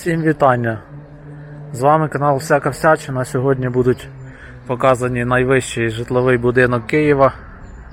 Всім вітання! З вами канал Всяка Всячина. Сьогодні будуть показані найвищий житловий будинок Києва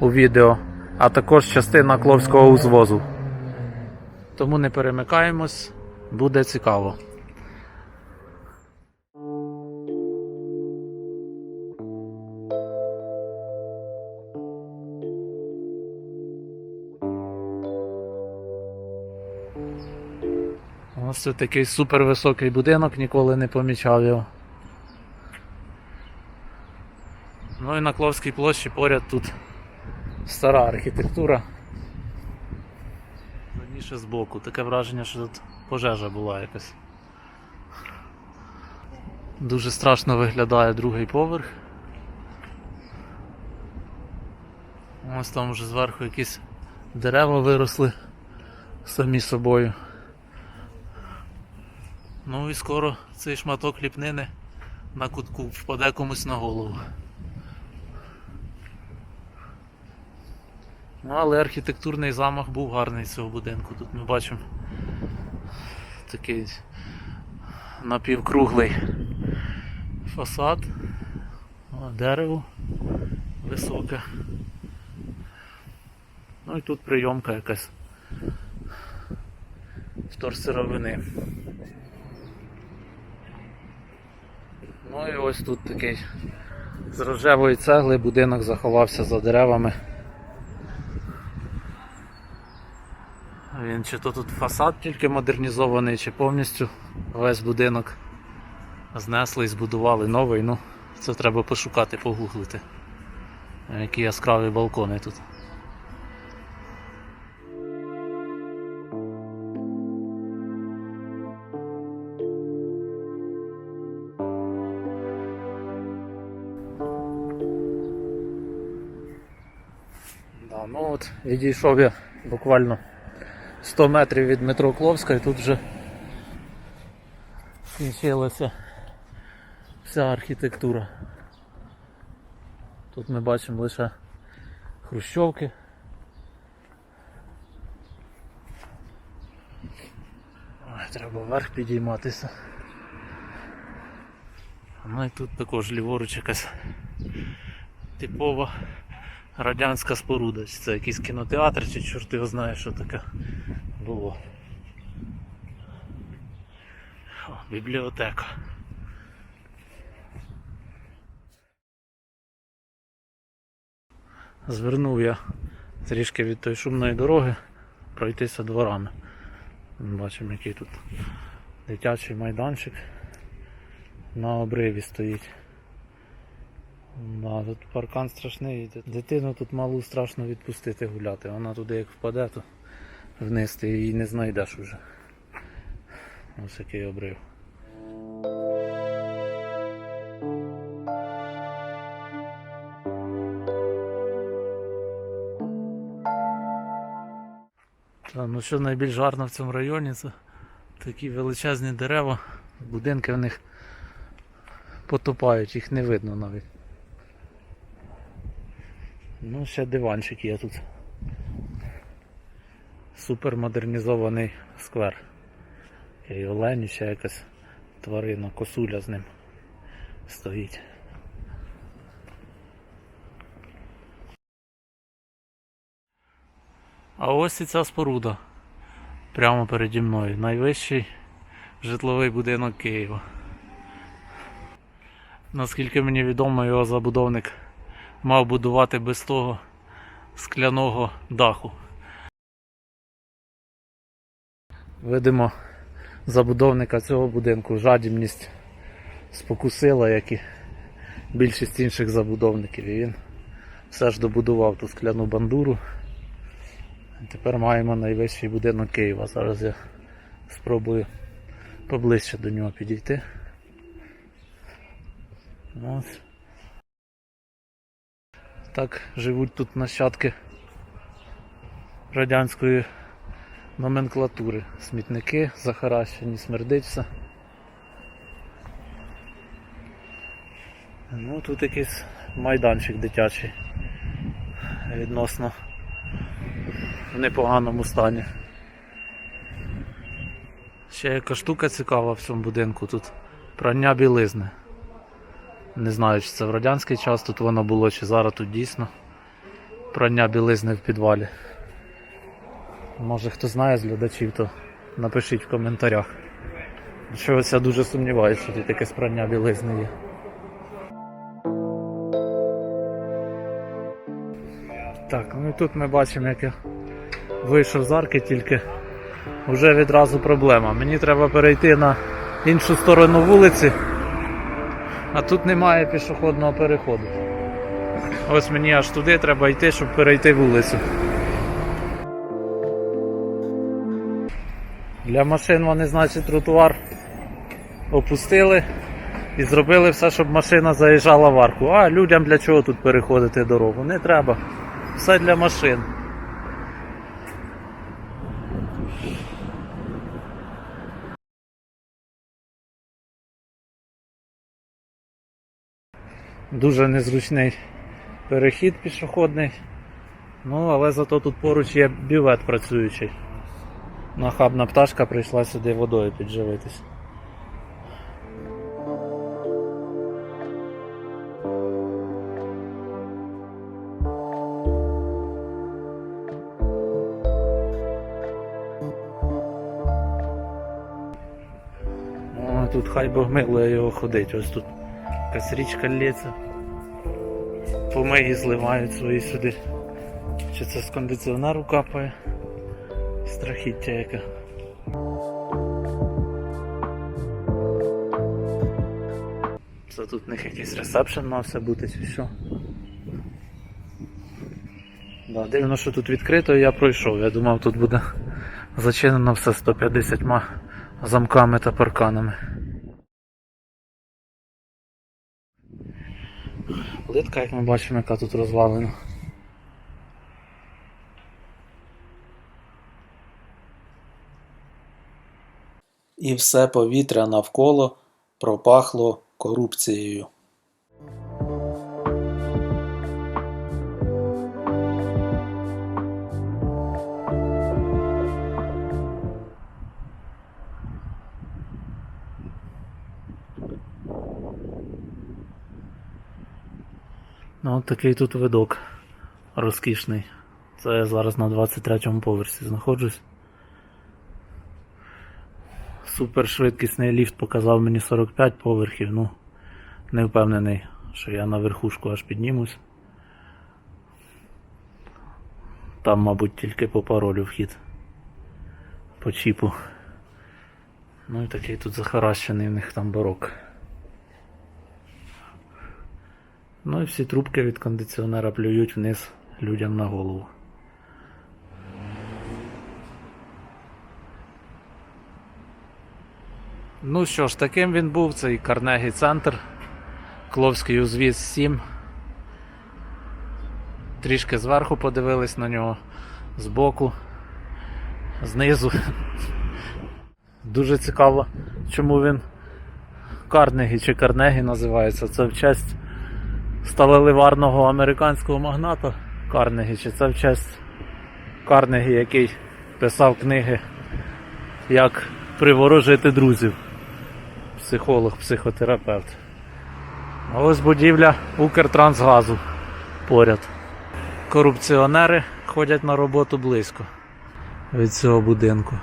у відео, а також частина Кловського узвозу. Тому не перемикаємось, буде цікаво. Це такий супервисокий будинок, ніколи не помічав його. Ну і на Кловській площі поряд тут стара архітектура. Раніше збоку. Таке враження, що тут пожежа була якась. Дуже страшно виглядає другий поверх. Ось там вже зверху якісь дерева виросли самі собою. Ну і скоро цей шматок ліпнини на кутку впаде комусь на голову. Ну, але архітектурний замах був гарний цього будинку. Тут ми бачимо такий напівкруглий фасад, дерево високе. Ну і тут прийомка якась вторсировини. Ну і ось тут такий з рожевої цегли будинок заховався за деревами. Він чи то тут фасад тільки модернізований, чи повністю весь будинок знесли і збудували новий, ну це треба пошукати, погуглити. Які яскраві балкони тут. От відійшов я буквально 100 метрів від метро Кловська і тут вже скінчилася вся архітектура. Тут ми бачимо лише хрущовки. Треба вверх підійматися. Ну і тут також ліворуч якась типова радянська споруда. Чи це якийсь кінотеатр, чи чорт його знає, що таке було. О, бібліотека. Звернув я трішки від тої шумної дороги пройтися дворами. Бачимо, який тут дитячий майданчик на обриві стоїть. Да, тут паркан страшний. Дитину тут малу страшно відпустити гуляти. Вона туди як впаде, то вниз ти її не знайдеш уже. Ось який обрив. Ну що найбільш гарно в цьому районі, це такі величезні дерева, будинки в них потопають, їх не видно навіть. Ну, ще диванчик є тут. Супер модернізований сквер. І олені ще якась тварина, косуля з ним стоїть. А ось і ця споруда. Прямо переді мною. Найвищий житловий будинок Києва. Наскільки мені відомо, його забудовник мав будувати без того скляного даху. Видимо, забудовника цього будинку жадібність спокусила, як і більшість інших забудовників. І він все ж добудував ту скляну бандуру. Тепер маємо найвищий будинок Києва. Зараз я спробую поближче до нього підійти. Ось. Так живуть тут нащадки радянської номенклатури. Смітники захаращені, смердить все. Ну тут якийсь майданчик дитячий. Відносно в непоганому стані. Ще яка штука цікава в цьому будинку. Тут прання білизни. Не знаю, чи це в радянський час тут воно було, чи зараз тут дійсно прання білизни в підвалі. Може хто знає з глядачів, то напишіть в коментарях. Чогось я дуже сумніваюся, що тут якесь прання білизни є. Так, ну і тут ми бачимо, як я вийшов з арки, тільки вже відразу проблема. Мені треба перейти на іншу сторону вулиці, а тут немає пішохідного переходу. Ось мені аж туди треба йти, щоб перейти вулицю. Для машин вони, значить, тротуар опустили і зробили все, щоб машина заїжджала в арку. А людям для чого тут переходити дорогу? Не треба. Все для машин. Дуже незручний перехід пішохідний. Ну, але зато тут поруч є бювет працюючий. Нахабна пташка прийшла сюди водою підживитись. Тут хай Бог милує його ходить. Ось тут якась річка лється. Помиї зливають свої сюди. Чи це з кондиціонеру капає? Страхіття яке. Це тут в них якийсь ресепшн мався бути чи що. Да, дивно, що тут відкрито я пройшов. Я думав тут буде зачинено все 150 замками та парканами. Плитка, як ми бачимо, яка тут розвалена. І все повітря навколо пропахло корупцією. Ну, такий тут видок розкішний. Це я зараз на 23 поверсі знаходжусь. Супершвидкісний ліфт показав мені 45 поверхів, ну не впевнений, що я на верхушку аж піднімусь. Там, мабуть, тільки по паролю вхід. По чіпу. Ну і такий тут захаращений в них там барок. Ну і всі трубки від кондиціонера плюють вниз людям на голову. Ну що ж, таким він був цей Карнегі центр. Кловський узвіз 7. Трішки зверху подивились на нього, збоку, знизу. Дуже цікаво, чому він Карнегі чи Карнегі називається. Це в честь сталеливарного американського магната Карнегі, чи це в честь Карнегі, який писав книги Як приворожити друзів. Психолог, психотерапевт. А ось будівля Укртрансгазу поряд. Корупціонери ходять на роботу близько від цього будинку.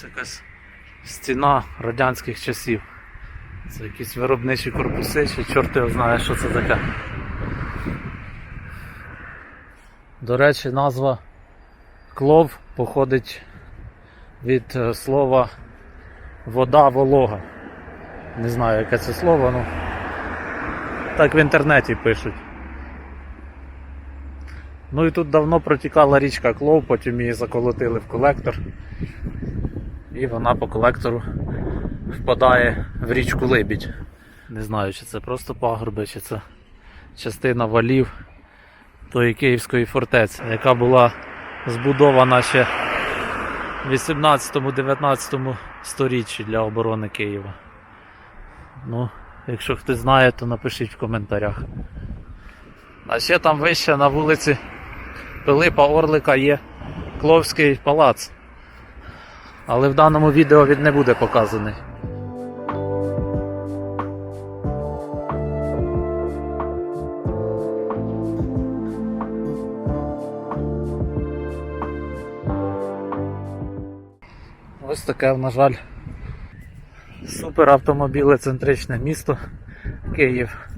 Ось якась стіна радянських часів. Це якісь виробничі корпуси, чи чорт його знає, що це таке. До речі, назва клов походить від е, слова вода волога. Не знаю, яке це слово, ну так в інтернеті пишуть. Ну і тут давно протікала річка Клов, потім її заколотили в колектор. І вона по колектору впадає в річку Либідь. Не знаю, чи це просто пагорби, чи це частина валів тої Київської фортеці, яка була збудована ще в 18-19 сторіччі для оборони Києва. Ну, якщо хтось знає, то напишіть в коментарях. А ще там вище на вулиці Пилипа Орлика є Кловський палац. Але в даному відео він не буде показаний. Ось таке, на жаль, супер автомобілецентричне місто Київ.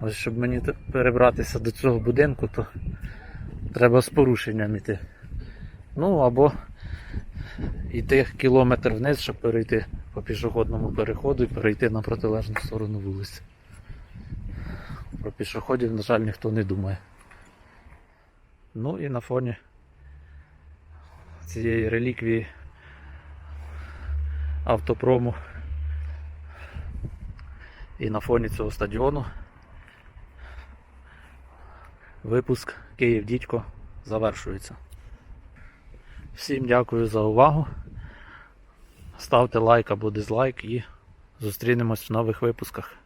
Ось щоб мені перебратися до цього будинку, то треба з порушенням іти. Ну або йти кілометр вниз, щоб перейти по пішохідному переходу і перейти на протилежну сторону вулиці. Про пішоходів, на жаль, ніхто не думає. Ну і на фоні цієї реліквії автопрому і на фоні цього стадіону випуск Київ Дідько завершується. Всім дякую за увагу. Ставте лайк або дизлайк і зустрінемось в нових випусках.